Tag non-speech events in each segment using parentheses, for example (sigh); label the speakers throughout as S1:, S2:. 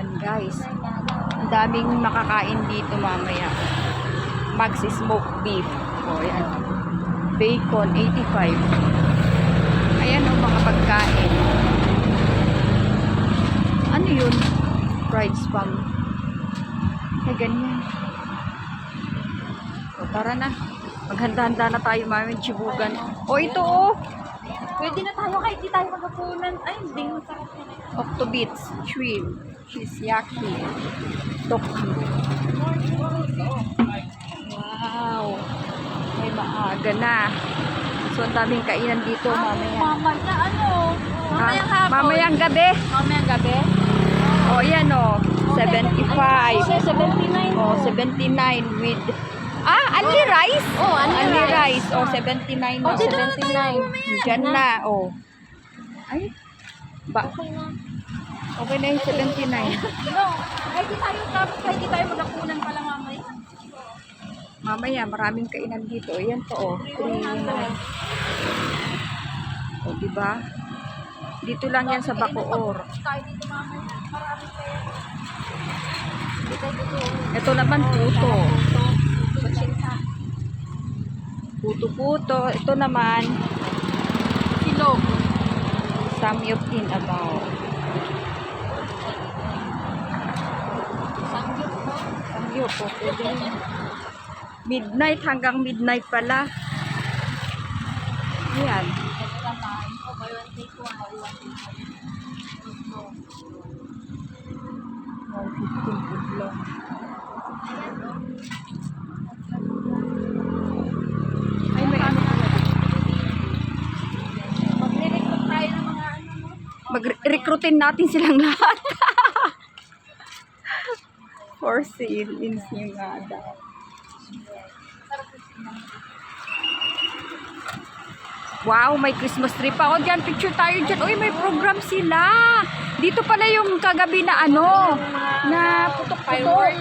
S1: Yan guys. Ang daming makakain dito mamaya. Max Smoke Beef. O yan. Bacon, 85. Ayan o mga pagkain. Ano yun? Fried spam. Ay, ganyan. O, tara na. Maghanda-handa na tayo, mami. Chibugan. O, ito o.
S2: Pwede na tayo kahit di tayo magkapunan. Ay, hindi.
S1: Octobits, shrimp, shizyaki, toki. Wow! May maaga na. So, ang daming kainan dito mamaya.
S2: Mamaya ano? Mamayang
S1: Ah,
S2: hapon.
S1: mamayang gabi.
S2: Mamayang gabi?
S1: O, yan o. 75.
S2: Siya, 79.
S1: O, 79 with... Ah, only rice?
S2: Oh, only
S1: rice.
S2: rice.
S1: 79
S2: Oh,
S1: na.
S2: dito na tayo
S1: 79.
S2: mamaya.
S1: Diyan na, o. Ay, ba,
S2: Okay na.
S1: okay na yung 79.
S2: No, kahit di tayo tapos kahit di tayo magkapunan pala mamaya.
S1: Mamaya, maraming kainan dito. Ayan to, oh. 3 O, diba? Dito lang yan sa Bacoor.
S2: Dito.
S1: Ito naman, puto. Puto-puto. Ito naman. Samyup in
S2: mo.
S1: Samyup, oh. Pwede rin. Midnight hanggang midnight pala. Ayan.
S2: Ito naman. Oh, buy one take one. Buy one take one.
S1: 115 putlong. Ay, may ano pala.
S2: Magre-recruit tayo ng mga ano mo.
S1: Mag-recruitin natin silang (laughs) lahat. For sale in Singada. Wow, may Christmas tree pa. O, dyan, picture tayo dyan. Uy, may program sila. Dito pala yung kagabi na ano, na putok-putok.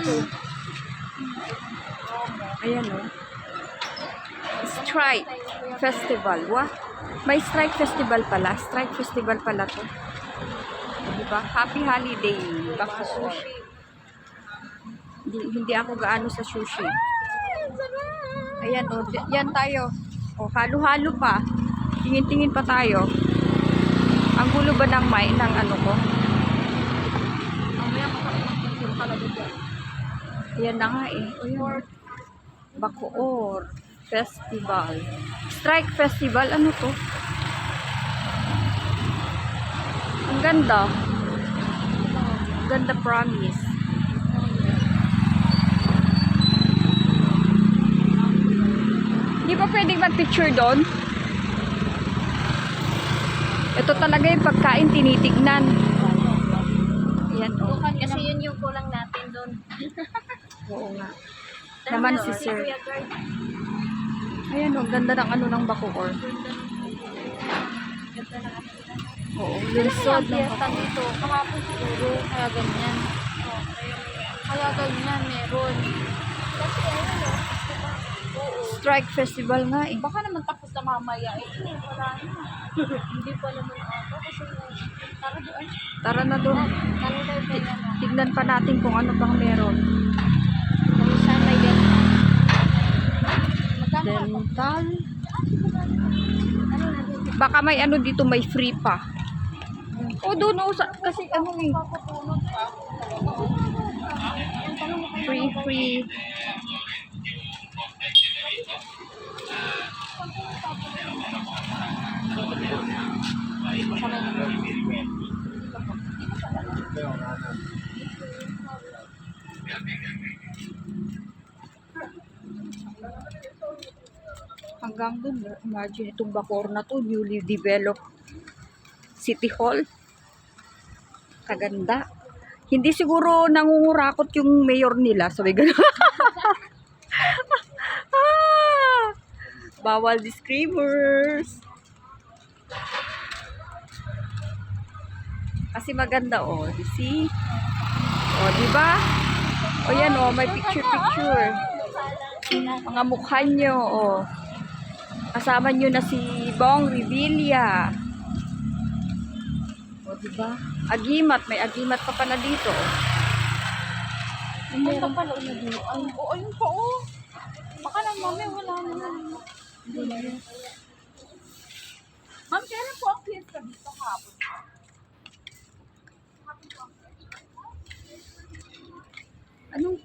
S1: Ayan o. Strike Festival. Wa? May Strike Festival pala. Strike Festival pala to. Diba? Happy holiday. Baka sushi. Hindi, hindi ako gaano sa sushi. Ayan o. di- Yan tayo. O, halo-halo pa. Tingin-tingin pa tayo. Ang gulo ba ng may ng ano ko? Ayan na nga eh. O yun. Bacoor Festival. Strike Festival. Ano to? Ang ganda. Ganda promise. Di ba pwedeng mag-picture doon? Ito talaga yung pagkain tinitignan. Ayan oh.
S2: Kasi yun yung kulang natin doon. (laughs)
S1: Oo nga. Naman si Sir. Ayan oh, ganda ng ano ng Bacoor.
S2: Ganda na kasi.
S1: Oo, lungsod
S2: may
S1: ng
S2: fiesta dito. Kahapon siguro. Kaya ganyan. Kaya ganyan meron. Kasi ayun o. Oo.
S1: Strike Festival nga eh.
S2: Baka naman tapos na mamaya. Eh, hindi pala na. (laughs) Hindi pa naman ako. Kasi tara doon.
S1: Tara na doon.
S2: Tara na.
S1: Tignan pa natin kung ano pang meron.
S2: Kung saan may. Magkano?
S1: Dental.
S2: Ano doon?
S1: Baka may ano dito, may free pa. O doon o, kasi ano eh. Free, free. Hanggang doon, imagine itong Bacoor na to, newly developed City Hall. Kaganda. Hindi siguro nangungurakot yung mayor nila. Sabi gano'n. (laughs) ah, bawal disclaimers. Kasi maganda oh. You see? Oh, di ba? O yan oh, may picture picture. Mga mukha nyo oh. Kasama nyo na si Bong Revilla. Di ba? Agimat, may agimat pa pala dito. oh.
S2: Kapal o na dito. Ay, oo, ayun pa oh. Baka lang mami, wala na. Ma'am, kailan po ang fiesta dito hapon?
S1: Anong